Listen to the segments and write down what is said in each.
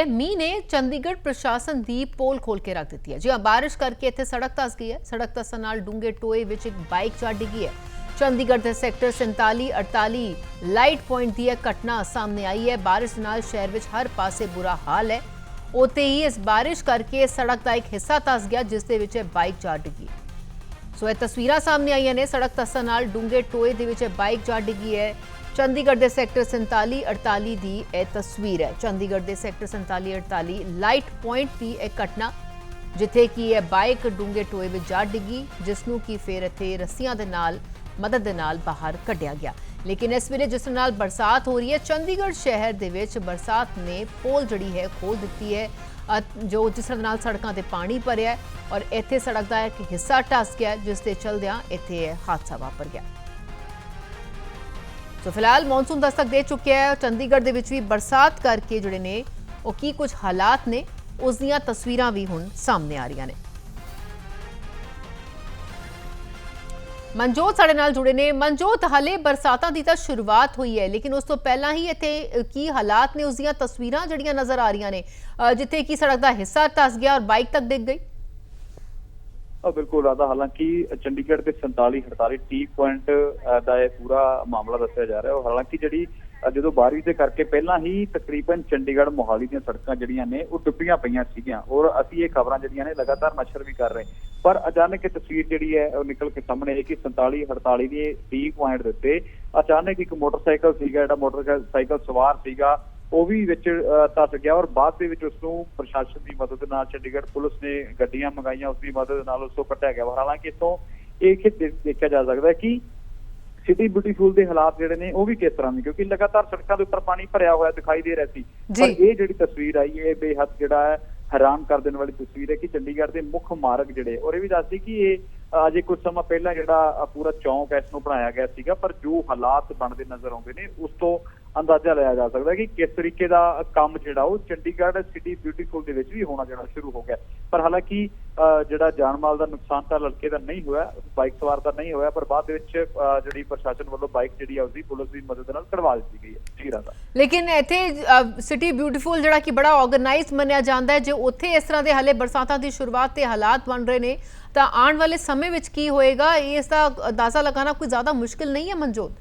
ਇਹ ਨੇ ਚੰਡੀਗੜ੍ਹ ਪ੍ਰਸ਼ਾਸਨ ਦੀ ਪੋਲ ਖੋਲ ਕੇ ਰੱਖ ਦਿੱਤੀ ਹੈ। ਜੀ ਹਾਂ, ਬਾਰਿਸ਼ ਕਰਕੇ ਇੱਥੇ ਸੜਕ ਧਸ ਗਈ ਹੈ। ਸੜਕ ਧਸਣ ਨਾਲ ਡੂੰਘੇ ਟੋਏ ਵਿੱਚ ਇੱਕ ਬਾਈਕ ਜਾ ਡਿੱਗੀ ਹੈ। ਚੰਡੀਗੜ੍ਹ ਦੇ ਸੈਕਟਰ 47 48 ਲਾਈਟ ਪੁਆਇੰਟ ਦੀ ਇਹ ਘਟਨਾ ਸਾਹਮਣੇ ਆਈ ਹੈ। ਬਾਰਿਸ਼ ਨਾਲ ਸ਼ਹਿਰ ਵਿੱਚ ਹਰ ਪਾਸੇ ਬੁਰਾ ਹਾਲ ਹੈ। ਉਤੇ ਹੀ ਇਸ ਬਾਰਿਸ਼ ਕਰਕੇ ਸੜਕ ਦਾ ਇੱਕ ਹਿੱਸਾ ਧਸ ਗਿਆ, ਜਿਸ ਦੇ ਵਿੱਚ ਇਹ ਬਾਈਕ ਜਾ ਡਿੱਗੀ ਸੋ ਇਹ ਤਸਵੀਰਾਂ ਸਾਹਮਣੇ ਆਈਆਂ ਨੇ। ਸੜਕ ਧੱਸਣ ਨਾਲ ਡੂੰਘੇ ਟੋਏ ਦੇ ਵਿੱਚ ਇਹ ਬਾਈਕ ਜਾ ਡਿੱਗੀ ਹੈ। ਚੰਡੀਗੜ੍ਹ ਦੇ ਸੈਕਟਰ 47 48 ਦੀ ਇਹ ਤਸਵੀਰ ਹੈ। ਚੰਡੀਗੜ੍ਹ ਦੇ ਸੈਕਟਰ 47 48 ਲਾਈਟ ਪੁਆਇੰਟ ਦੀ ਇਹ ਘਟਨਾ, ਜਿੱਥੇ ਕਿ ਇਹ ਬਾਈਕ ਡੂੰਘੇ ਟੋਏ ਵਿੱਚ ਜਾ ਡਿੱਗੀ, ਜਿਸ ਨੂੰ ਕਿ ਫਿਰ ਇੱਥੇ ਰੱਸੀਆਂ ਦੇ ਨਾਲ, ਮਦਦ ਦੇ ਨਾਲ ਬਾਹਰ ਕੱਢਿਆ ਗਿਆ। ਲੇਕਿਨ ਇਸ ਵੇਲੇ ਜਿਸ ਨਾਲ ਬਰਸਾਤ ਹੋ ਰਹੀ ਹੈ, ਚੰਡੀਗੜ੍ਹ ਸ਼ਹਿਰ ਦੇ ਵਿੱਚ ਬਰਸਾਤ ਨੇ ਪੋਲ ਜਿਹੜੀ ਹੈ ਖੋਲ ਦਿੱਤੀ ਹੈ। ਜੋ ਜਿਸ ਨਾਲ ਸੜਕਾਂ ਤੇ ਪਾਣੀ ਭਰਿਆ ਔਰ ਇੱਥੇ ਸੜਕ ਦਾ ਇੱਕ ਹਿੱਸਾ ਟਸ ਗਿਆ ਜਿਸ ਦੇ ਚਲਦਿਆਂ ਇੱਥੇ ਇਹ ਹਾਦਸਾ ਵਾਪਰ ਗਿਆ। ਸੋ ਫਿਲਹਾਲ ਮੌਨਸੂਨ ਦਸਤਕ ਦੇ ਚੁੱਕਿਆ ਹੈ। ਚੰਡੀਗੜ੍ਹ ਦੇ ਵਿੱਚ ਵੀ ਬਰਸਾਤ ਕਰਕੇ ਜਿਹੜੇ ਨੇ ਉਹ ਕੀ ਕੁਝ ਹਾਲਾਤ ਨੇ ਉਸ ਦੀਆਂ ਤਸਵੀਰਾਂ ਵੀ ਹੁਣ ਸਾਹਮਣੇ ਆ ਰਹੀਆਂ ਨੇ। ਮਨਜੋਤ ਸਾਡੇ ਨਾਲ ਜੁੜੇ ਨੇ। ਮਨਜੋਤ ਹਲੇ ਬਰਸਾਤਾਂ ਦੀ ਤਾਂ ਸ਼ੁਰੂਆਤ ਹੋਈ ਹੈ ਲੇਕਿਨ ਉਸ ਤੋਂ ਪਹਿਲਾਂ ਹੀ ਇੱਥੇ ਕੀ ਹਾਲਾਤ ਨੇ? ਉਸ ਦੀਆਂ ਤਸਵੀਰਾਂ ਜਿਹੜੀਆਂ ਨਜ਼ਰ ਆ ਰਹੀਆਂ ਨੇ ਅ, ਜਿੱਥੇ ਕਿ ਸੜਕ ਦਾ ਹਿੱਸਾ ਧਸ ਗਿਆ ਔਰ ਬਾਈਕ ਤੱਕ ਡਿੱਗ ਗਈ। ਬਿਲਕੁਲ ਰਾਦਾ ਹਾਲਾਂਕਿ ਚੰਡੀਗੜ੍ਹ ਦੇ 47 48 ਟੀ ਪੁਆਇੰਟ ਦਾ ਇਹ ਪੂਰਾ ਮਾਮਲਾ ਦੱਸਿਆ ਜਾ ਰਿਹਾ ਹੈ। ਹਾਲਾਂਕਿ ਜਿਹੜੀ ਜਦੋਂ ਬਾਰਿਸ਼ ਦੇ ਕਰਕੇ ਪਹਿਲਾਂ ਹੀ ਤਕਰੀਬਨ ਚੰਡੀਗੜ੍ਹ ਮੋਹਾਲੀ ਦੀਆਂ ਸੜਕਾਂ ਜਿਹੜੀਆਂ ਨੇ, ਉਹ ਡੁੱਬੀਆਂ ਪਈਆਂ ਸੀਗੀਆਂ। ਔਰ ਅਸੀਂ ਇਹ ਖਬਰਾਂ ਜਿਹੜੀਆਂ ਨੇ ਲਗਾਤਾਰ ਨਸ਼ਰ ਵੀ ਕਰ ਰਹੇ ਪਰ ਅਚਾਨਕ ਇਹ ਤਸਵੀਰ ਜਿਹੜੀ ਹੈ, ਉਹ ਨਿਕਲ ਕੇ ਸਾਹਮਣੇ ਆਈ ਕਿ 47 48 ਦੀ ਟੀ ਪੁਆਇੰਟ ਦੇ ਉੱਤੇ ਅਚਾਨਕ ਇੱਕ ਮੋਟਰਸਾਈਕਲ ਸੀਗਾ, ਜਿਹੜਾ ਮੋਟਰਸਾਈਕਲ ਸਵਾਰ ਸੀਗਾ ਉਹ ਵੀ ਵਿੱਚ ਧੱਸ ਗਿਆ ਔਰ ਬਾਅਦ ਦੇ ਵਿੱਚ ਉਸ ਨੂੰ ਪ੍ਰਸ਼ਾਸਨ ਦੀ ਮਦਦ ਨਾਲ ਚੰਡੀਗੜ੍ਹ ਪੁਲਿਸ ਨੇ ਗੱਡੀਆਂ ਮੰਗਾਈਆਂ ਉਸ ਦੀ ਮਦਦ ਨਾਲ ਉਸ ਤੋਂ ਕੱਢਿਆ ਗਿਆ ਹਾਲਾਂਕਿ ਇਤੋਂ ਇਹ ਕਿ ਦੇ- ਦੇਖਿਆ ਜਾ ਸਕਦਾ ਹੈ ਕਿ ਸਿਟੀ ਬਿਊਟੀਫੁਲ ਦੇ ਹਾਲਾਤ ਜਿਹੜੇ ਨੇ ਉਹ ਵੀ ਕਿਸ ਤਰ੍ਹਾਂ ਨੇ ਕਿਉਂਕਿ ਲਗਾਤਾਰ ਸੜਕਾਂ ਦੇ ਉੱਪਰ ਪਾਣੀ ਭਰਿਆ ਹੋਇਆ ਦਿਖਾਈ ਦੇ ਰਿਹਾ ਸੀ ਪਰ। ਇਹ ਜਿਹੜੀ ਤਸਵੀਰ ਆਈ ਹੈ ਬੇਹੱਦ ਜਿਹੜਾ ਹੈ ਹੈਰਾਨ ਕਰ ਦੇਣ ਵਾਲੀ ਤਸਵੀਰ ਹੈ ਕਿ ਚੰਡੀਗੜ੍ਹ ਦੇ ਮੁੱਖ ਮਾਰਗ ਜਿਹੜੇ ਔਰ ਇਹ ਵੀ ਦੱਸਦੀ ਕਿ ਇਹ ਅਜੇ ਕੁਝ ਸਮਾਂ ਪਹਿਲਾਂ ਜਿਹੜਾ ਪੂਰਾ ਚੌਂਕ ਇਸ ਨੂੰ ਬਣਾਇਆ ਗਿਆ ਸੀਗਾ ਪਰ ਜੋ ਹਾਲਾਤ ਬਣਦੇ ਨਜ਼ਰ ਆਉਂਦੇ ਨੇ ਉਸ ਤੋਂ ਅੰਦਾਜ਼ਾ ਲਾਇਆ ਜਾ ਸਕਦਾ ਕਿ ਕਿਸ ਤਰੀਕੇ ਦਾ ਕੰਮ ਜਿਹੜਾ ਉਹ ਚੰਡੀਗੜ੍ਹ ਸਿਟੀ ਬਿਊਟੀਫੁਲ ਦੇ ਵਿੱਚ ਵੀ ਹੋਣਾ ਜਿਹੜਾ ਸ਼ੁਰੂ ਹੋ ਗਿਆ। ਪਰ ਹਾਲਾਂਕਿ ਜਿਹੜਾ ਜਾਨ ਦਾ ਨੁਕਸਾਨ ਤਾਂ ਲੜਕੇ ਦਾ ਨਹੀਂ ਹੋਇਆ ਬਾਈਕ ਸਵਾਰ ਦਾ ਨਹੀਂ ਹੋਇਆ, ਪਰ ਬਾਅਦ ਦੇ ਵਿੱਚ ਜਿਹੜੀ ਪ੍ਰਸ਼ਾਸਨ ਵੱਲੋਂ ਬਾਈਕ ਜਿਹੜੀ ਆ ਉਸਦੀ, ਪੁਲਿਸ ਦੀ ਮਦਦ ਨਾਲ ਕਢਵਾ ਦਿੱਤੀ ਗਈ ਹੈ ਜੀ ਰਾਦਾ ਲੇਕਿਨ ਇੱਥੇ ਸਿਟੀ ਬਿਊਟੀਫੁਲ ਜਿਹੜਾ ਕਿ ਬੜਾ ਆਰਗੇਨਾਈਜ਼ ਮੰਨਿਆ ਜਾਂਦਾ ਹੈ, ਜੇ ਉੱਥੇ ਇਸ ਤਰ੍ਹਾਂ ਦੇ ਹਲੇ ਬਰਸਾਤਾਂ ਦੀ ਸ਼ੁਰੂਆਤ ਤੇ ਹਾਲਾਤ ਬਣ ਰਹੇ ਨੇ, ਤਾਂ ਆਉਣ ਵਾਲੇ ਸਮੇਂ ਵਿੱਚ ਕੀ ਹੋਏਗਾ, ਇਸ ਦਾ ਅੰਦਾਜ਼ਾ ਲਗਾਉਣਾ ਕੋਈ ਜ਼ਿਆਦਾ ਮੁਸ਼ਕਿਲ ਨਹੀਂ ਹੈ ਮਨਜੋਤ?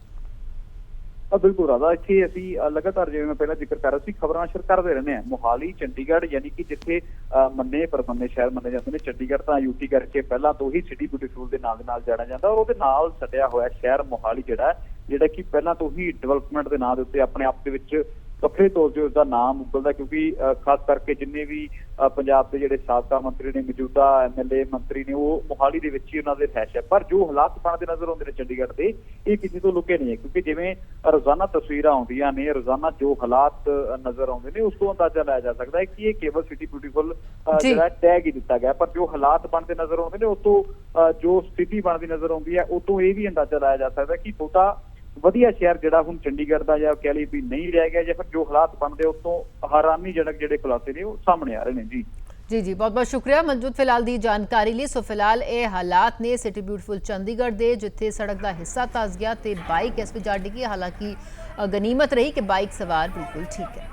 ਬਿਲਕੁਲ ਰਾਦਾ ਇੱਥੇ ਅਸੀਂ ਲਗਾਤਾਰ ਜਿਵੇਂ ਮੈਂ ਪਹਿਲਾਂ ਜ਼ਿਕਰ ਕਰ ਰਿਹਾ ਸੀ ਖਬਰਾਂ ਨਸ਼ਰ ਕਰਦੇ ਰਹਿੰਦੇ ਆ ਮੋਹਾਲੀ ਚੰਡੀਗੜ੍ਹ ਯਾਨੀ ਕਿ ਜਿੱਥੇ ਅ, ਮੰਨੇ ਪਰਮੰਨੇ ਸ਼ਹਿਰ ਮੰਨੇ ਜਾਂਦੇ ਨੇ ਚੰਡੀਗੜ੍ਹ ਤਾਂ ਯੂਟੀ ਕਰਕੇ ਪਹਿਲਾਂ ਤੋਂ ਹੀ ਸਿਟੀ ਬਿਊਟੀਫੁਲ ਦੇ ਨਾਲ ਦੇ ਨਾਲ ਜਾਣਿਆ ਜਾਂਦਾ ਔਰ ਉਹਦੇ ਨਾਲ ਸਟਿਆ ਹੋਇਆ ਸ਼ਹਿਰ ਮੋਹਾਲੀ ਜਿਹੜਾ ਜਿਹੜਾ ਕਿ ਪਹਿਲਾਂ ਤੋਂ ਹੀ ਡਿਵੈਲਪਮੈਂਟ ਦੇ ਨਾਂ ਦੇ ਉੱਤੇ ਆਪਣੇ ਆਪ ਦੇ ਵਿੱਚ ਵੱਖਰੇ ਤੌਰ ਤੇ ਉਸਦਾ ਨਾਮ ਉੱਗਲਦਾ ਕਿਉਂਕਿ ਖਾਸ ਕਰਕੇ ਜਿੰਨੇ ਵੀ ਪੰਜਾਬ ਦੇ ਜਿਹੜੇ ਸਾਬਕਾ ਮੰਤਰੀ ਨੇ ਮੌਜੂਦਾ ਐਮਐਲਏ ਮੰਤਰੀ ਨੇ ਉਹ ਮੋਹਾਲੀ ਦੇ ਵਿੱਚ ਹੀ ਉਹਨਾਂ ਦੇ ਰਹਿਸ਼ ਹੈ ਪਰ ਜੋ ਹਾਲਾਤ ਬਣਦੇ ਨਜ਼ਰ ਆਉਂਦੇ ਨੇ ਚੰਡੀਗੜ੍ਹ ਦੇ ਇਹ ਕਿਸੇ ਤੋਂ ਲੁਕੇ ਨਹੀਂ ਹੈ ਕਿਉਂਕਿ ਜਿਵੇਂ ਰੋਜ਼ਾਨਾ ਤਸਵੀਰਾਂ ਆਉਂਦੀਆਂ ਨੇ ਰੋਜ਼ਾਨਾ ਜੋ ਹਾਲਾਤ ਨਜ਼ਰ ਆਉਂਦੇ ਨੇ ਉਸ ਤੋਂ ਅੰਦਾਜ਼ਾ ਲਾਇਆ ਜਾ ਸਕਦਾ ਹੈ ਕਿ ਇਹ ਕੇਵਲ ਸਿਟੀ ਬਿਊਟੀਫੁਲ। ਜਿਹੜਾ ਟੈਗ ਹੀ ਦਿੱਤਾ ਗਿਆ ਪਰ ਜੋ ਹਾਲਾਤ ਬਣਦੇ ਨਜ਼ਰ ਆਉਂਦੇ ਨੇ ਉਹ ਤੋਂ ਜੋ ਸਥਿਤੀ ਬਣਦੀ ਨਜ਼ਰ ਆਉਂਦੀ ਹੈ ਉਹ ਤੋਂ ਇਹ ਵੀ ਅੰਦਾਜ਼ਾ ਲਾਇਆ ਜਾ ਸਕਦਾ ਕਿ ਬਹੁਤਾ ਵਧੀਆ ਸ਼ਹਿਰ ਜਿਹੜਾ ਹੁਣ ਚੰਡੀਗੜ੍ਹ ਦਾ ਜਾਂ ਕਹਿ ਲਈ ਵੀ ਨਹੀਂ ਰਹਿ ਗਿਆ ਜਾਂ ਫਿਰ ਜੋ ਹਾਲਾਤ ਬਣਦੇ ਉਸ ਤੋਂ ਹੈਰਾਨੀਜਨਕ ਜਿਹੜੇ ਖੁਲਾਸੇ ਨੇ, ਉਹ ਸਾਹਮਣੇ ਆ ਰਹੇ ਨੇ ਜੀ। ਜੀ ਜੀ, ਬਹੁਤ ਬਹੁਤ ਸ਼ੁਕਰੀਆ ਮਨਜੂਤ ਫਿਲਹਾਲ ਦੀ ਜਾਣਕਾਰੀ ਲਈ। ਸੋ ਫਿਲਹਾਲ ਇਹ ਹਾਲਾਤ ਨੇ ਸਿਟੀ ਬਿਊਟੀਫੁਲ ਚੰਡੀਗੜ੍ਹ ਦੇ, ਜਿੱਥੇ ਸੜਕ ਦਾ ਹਿੱਸਾ ਧਸ ਗਿਆ ਤੇ ਬਾਈਕ ਇਸ ਵਿੱਚ ਜਾ ਡਿੱਗੀ ਹਾਲਾਂਕਿ ਗਨੀਮਤ ਰਹੀ ਕਿ ਬਾਈਕ ਸਵਾਰ ਬਿਲਕੁਲ ਠੀਕ ਹੈ।